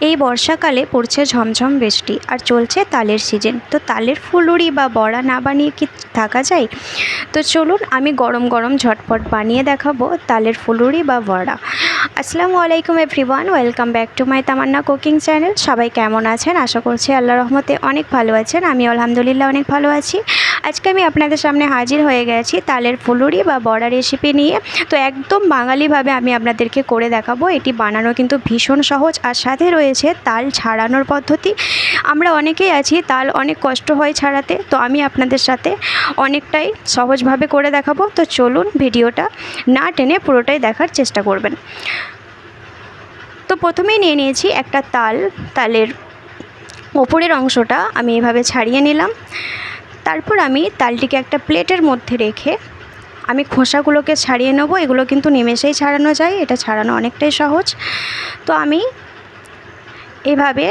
এই বর্ষাকালে পড়ছে ঝমঝম বৃষ্টি আর চলছে তালের সিজন। তো তালের ফুলুরি বা বড়া না বানিয়ে কি থাকা যায়? তো চলুন আমি গরম গরম ঝটপট বানিয়ে দেখাবো তালের ফুলুরি বা বড়া। আসসালামু আলাইকুম everyone, welcome back to my Tamanna cooking channel. সবাই কেমন আছেন? আশা করছি আল্লাহ রহমতে অনেক ভালো আছেন। আমি আলহামদুলিল্লাহ অনেক ভালো আছি। আজকে আমি আপনাদের সামনে হাজির হয়ে গেছি তালের ফুলুরি বা বড়া রেসিপি নিয়ে। তো একদম বাঙালিভাবে আমি আপনাদেরকে করে দেখাবো। এটি বানানো কিন্তু ভীষণ সহজ আর সাথে রয়েছে তাল ছাড়ানোর পদ্ধতি। আমরা অনেকেই আছি, তাল অনেক কষ্ট হয় ছাড়াতে। তো আমি আপনাদের সাথে অনেকটাই সহজভাবে করে দেখাবো। তো চলুন ভিডিওটা না টেনে পুরোটাই দেখার চেষ্টা করবেন। তো প্রথমেই নিয়ে নিয়েছি একটা তাল। তালের ওপরের অংশটা আমি এভাবে ছাড়িয়ে নিলাম। তারপর আমি তালটিকে একটা প্লেটের মধ্যে রেখে আমি খোসাগুলোকে ছাড়িয়ে নেব। এগুলো কিন্তু নিমেষেই ছাড়ানো যায়, এটা ছাড়ানো অনেকটাই সহজ। তো আমি এভাবে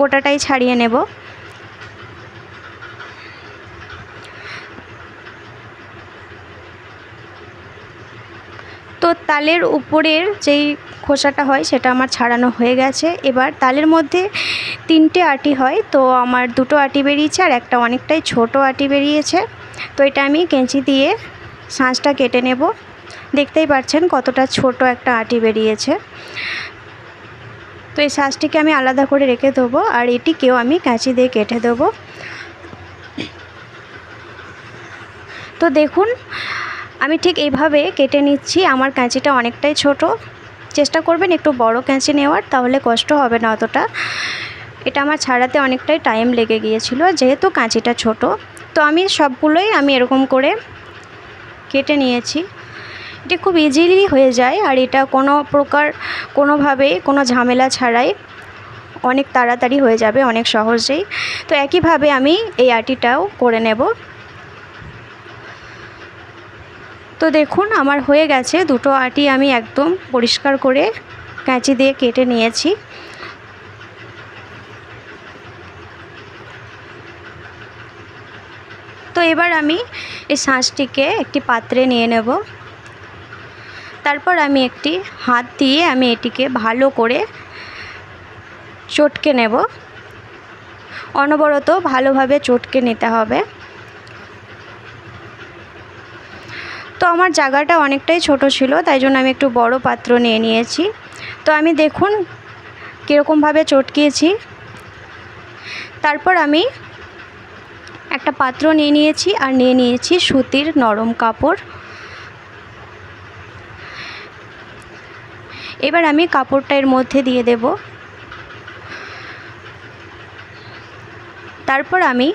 গোটাটাই ছাড়িয়ে নেব। তো তালের উপরের যেই খোসাটা হয়, সেটা আমার ছাড়ানো হয়ে গেছে। এবার তালের মধ্যে তিনটে আটি হয়, তো আমার দুটো আটি বেরিয়েছে আর একটা অনেকটাই ছোট আটি বেরিয়েছে। তো এটা আমি কেঁচি দিয়ে শাঁসটা কেটে নেব। দেখতেই পাচ্ছেন কতটা ছোট একটা আটি বেরিয়েছে। তো এই শাঁসটিকে আমি আলাদা করে রেখে দেবো আর এটিকেও আমি কাঁচি দিয়ে কেটে দেবো। তো দেখুন, আমি ঠিক এইভাবে কেটে নিচ্ছি। আমার কাঁচিটা অনেকটাই ছোট। চেষ্টা করবেন একটু বড় কাঁচি নেওয়ার, তাহলে কষ্ট হবে না অতটা। এটা আমার ছাড়াতে অনেকটাই টাইম লেগে গিয়েছিল, যেহেতু কাঁচিটা ছোট। তো আমি সবগুলোই আমি এরকম করে কেটে নিয়েছি। এটা খুব ইজিলি হয়ে যায়, আর এটা কোনো প্রকার, কোনোভাবেই, কোনো ঝামেলা ছাড়াই অনেক তাড়াতাড়ি হয়ে যাবে, অনেক সহজেই। তো একইভাবে আমি এই আটিটাও করে নেব। তো দেখুন, আমার হয়ে গেছে। দুটো আটি আমি একদম পরিষ্কার করে কাঁচি দিয়ে কেটে নিয়েছি। তো এবার আমি এই শাঁসটিকে একটি পাত্রে নিয়ে নেব। তারপর আমি একটি হাত দিয়ে আমি এটিকে ভালো করে চটকে নেব। অনবরত ভালোভাবে চটকে নিতে হবে। তো আমার জায়গাটা অনেকটাই ছোট ছিল, তাই জন্য আমি একটু বড় পাত্র নিয়ে নিয়েছি। তো আমি দেখুন কীরকমভাবে চটকিয়েছি। তারপর আমি একটা পাত্র নিয়ে নিয়েছি আর নিয়ে নিয়েছি সুতির নরম কাপড়। এবার আমি কাপড়টা এর মধ্যে দিয়ে দেব। তারপর আমি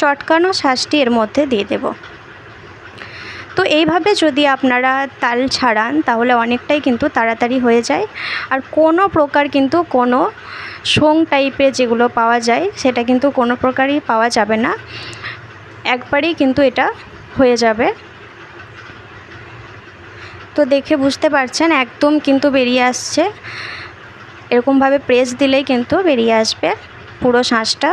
চটকানো শাঁসটি এর মধ্যে দিয়ে দেব। তো এইভাবে যদি আপনারা তাল ছাড়ান, তাহলে অনেকটাই কিন্তু তাড়াতাড়ি হয়ে যায়। আর কোনো প্রকার কিন্তু কোনো সোং টাইপের যেগুলো পাওয়া যায়, সেটা কিন্তু কোনো প্রকারই পাওয়া যাবে না। একবারেই কিন্তু এটা হয়ে যাবে। তো দেখে বুঝতে পারছেন, একদম কিন্তু বেরিয়ে আসছে। এরকমভাবে প্রেস দিলেই কিন্তু বেরিয়ে আসবে পুরো শাঁসটা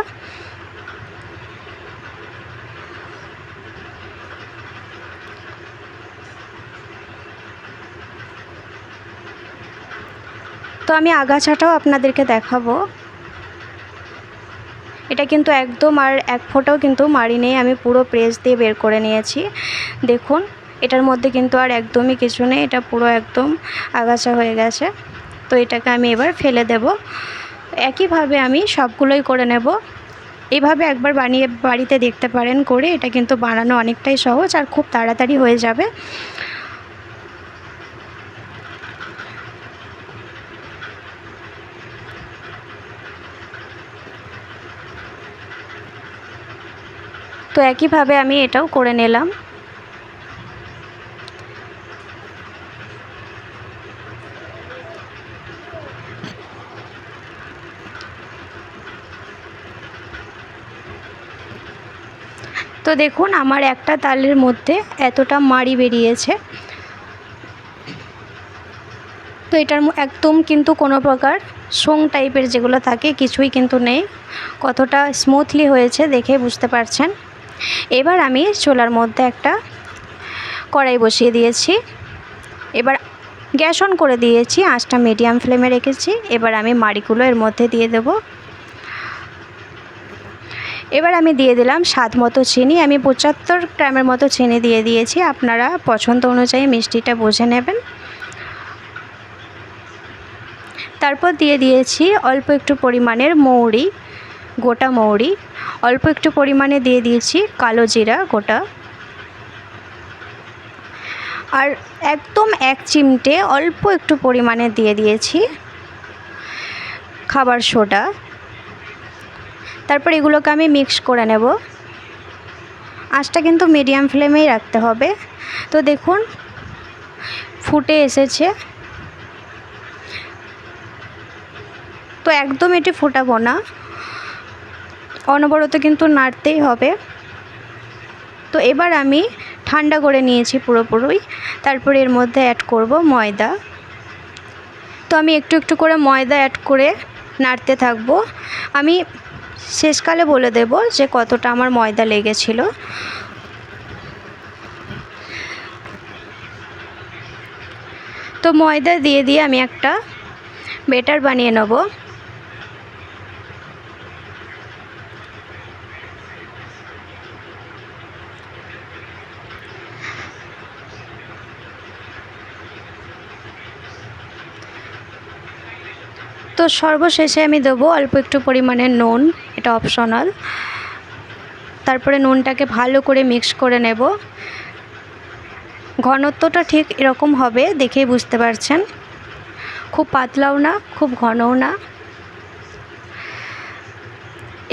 তো আমি আগাছাটাও আপনাদেরকে দেখাবো। এটা কিন্তু একদম আর এক ফোঁটাও কিন্তু মারি নেই। আমি পুরো প্রেস দিয়ে বের করে নিয়েছি। দেখুন, এটার মধ্যে কিন্তু আর একদমই কিছু নেই। এটা পুরো একদম আগাছা হয়ে গেছে। তো এটাকে আমি এবার ফেলে দেব। একইভাবে আমি সবগুলোই করে নেব। এইভাবে একবার বানিয়ে, বাড়িতে দেখতে পারেন করে এটা কিন্তু বানানো অনেকটাই সহজ আর খুব তাড়াতাড়ি হয়ে যাবে। তো একইভাবে আমি এটাও করে নিলাম। তো দেখুন, আমার একটা তালের মধ্যে এতটা মাড়ি বেরিয়েছে। তো এটার একদম কিন্তু কোনো প্রকার সোং টাইপের যেগুলো থাকে কিছুই কিন্তু নেই। কতটা স্মুথলি হয়েছে দেখে বুঝতে পারছেন। এবার আমি চোলার মধ্যে একটা কড়াই বসিয়ে দিয়েছি। এবার গ্যাস অন করে দিয়েছি, আঁচটা মিডিয়াম ফ্লেমে রেখেছি। এবার আমি মাড়িগুলো এর মধ্যে দিয়ে দেবো। এবার আমি দিয়ে দিলাম স্বাদ মতো চিনি। আমি পঁচাত্তর গ্রামের মতো চিনি দিয়ে দিয়েছি। আপনারা পছন্দ অনুযায়ী মিষ্টিটা বুঝে নেবেন। তারপর দিয়ে দিয়েছি অল্প একটু পরিমাণের মৌরি। গোটা মৌরি। অল্প একটু পরিমাণে দিয়ে দিয়েছি কালো জিরা গোটা। আর একদম এক চিমটে অল্প একটু পরিমাণে দিয়ে দিয়েছি খাবার সোডা। তারপর এগুলোকে আমি মিক্স করে নেব। আঁচটা কিন্তু মিডিয়াম ফ্লেমেই রাখতে হবে। তো দেখুন, ফুটে এসেছে। তো একদম এটি ফোটাবো না। অনবরত কিন্তু নাড়তেই হবে। তো এবার আমি ঠান্ডা করে নিয়েছি পুরোপুরি। তারপর এর মধ্যে অ্যাড করব ময়দা। তো আমি একটু একটু করে ময়দা অ্যাড করে নাড়তে থাকব। আমি শেষকালে বলে দেব যে কতটা আমার ময়দা লেগেছিল। তো ময়দা দিয়ে দিয়ে আমি একটা বেটার বানিয়ে নেব। তো সর্বশেষে আমি দেবো অল্প একটু পরিমাণে নুন, এটা অপশনাল তারপরে নুনটাকে ভালো করে মিক্স করে নেব। ঘনত্বটা ঠিক এরকম হবে দেখেই বুঝতে পারছেন। খুব পাতলাও না, খুব ঘনও না।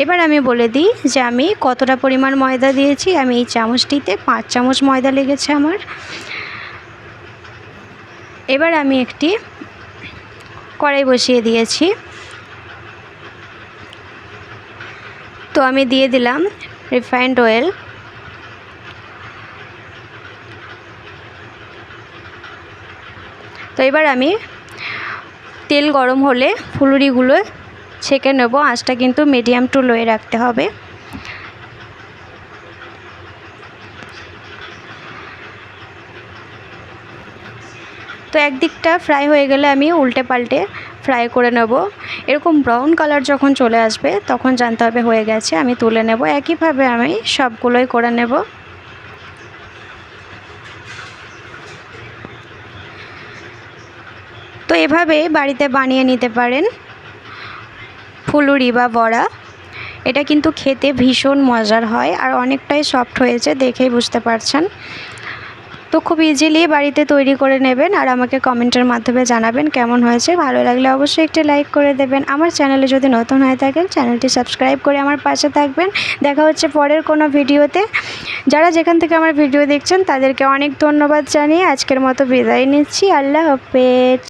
এবার আমি বলে দিই যে আমি কতটা পরিমাণ ময়দা দিয়েছি। আমি এই চামচটিতে পাঁচ চামচ ময়দা লেগেছে আমার। এবার আমি একটি কড়াই বসিয়ে দিয়েছি। তো আমি দিয়ে দিলাম রিফাইন্ড অয়েল তো এবার আমি তেল গরম হলে ফুলুরিগুলো ছেঁকে নেব। আঁচটা কিন্তু মিডিয়াম টু লোয়ে রাখতে হবে। একদিকটা ফ্রাই হয়ে গেলে আমি উল্টে পাল্টে ফ্রাই করে নেব। এরকম ব্রাউন কালার যখন চলে আসবে, তখন জানতে হবে হয়ে গেছে, আমি তুলে নেব। একইভাবে আমি সবগুলোই করে নেব। তো এভাবে বাড়িতে বানিয়ে নিতে পারেন ফুলুরি বা বড়া। এটা কিন্তু খেতে ভীষণ মজার হয়, আর অনেকটাই সফট হয়েছে, দেখেই বুঝতে পারছেন। তো খুব ইজিলি বাড়িতে তৈরি করে নেবেন আর আমাকে কমেন্টের মাধ্যমে জানাবেন কেমন হয়েছে। ভালো লাগলে অবশ্যই একটি লাইক করে দেবেন। আমার চ্যানেলে যদি নতুন হয়ে থাকেন চ্যানেলটি সাবস্ক্রাইব করে আমার পাশে থাকবেন। দেখা হচ্ছে পরের কোনো ভিডিওতে। যারা যেখান থেকে আমার ভিডিও দেখছেন, তাদেরকে অনেক ধন্যবাদ জানিয়ে আজকের মতো বিদায় নিচ্ছি। আল্লাহ হাফেজ।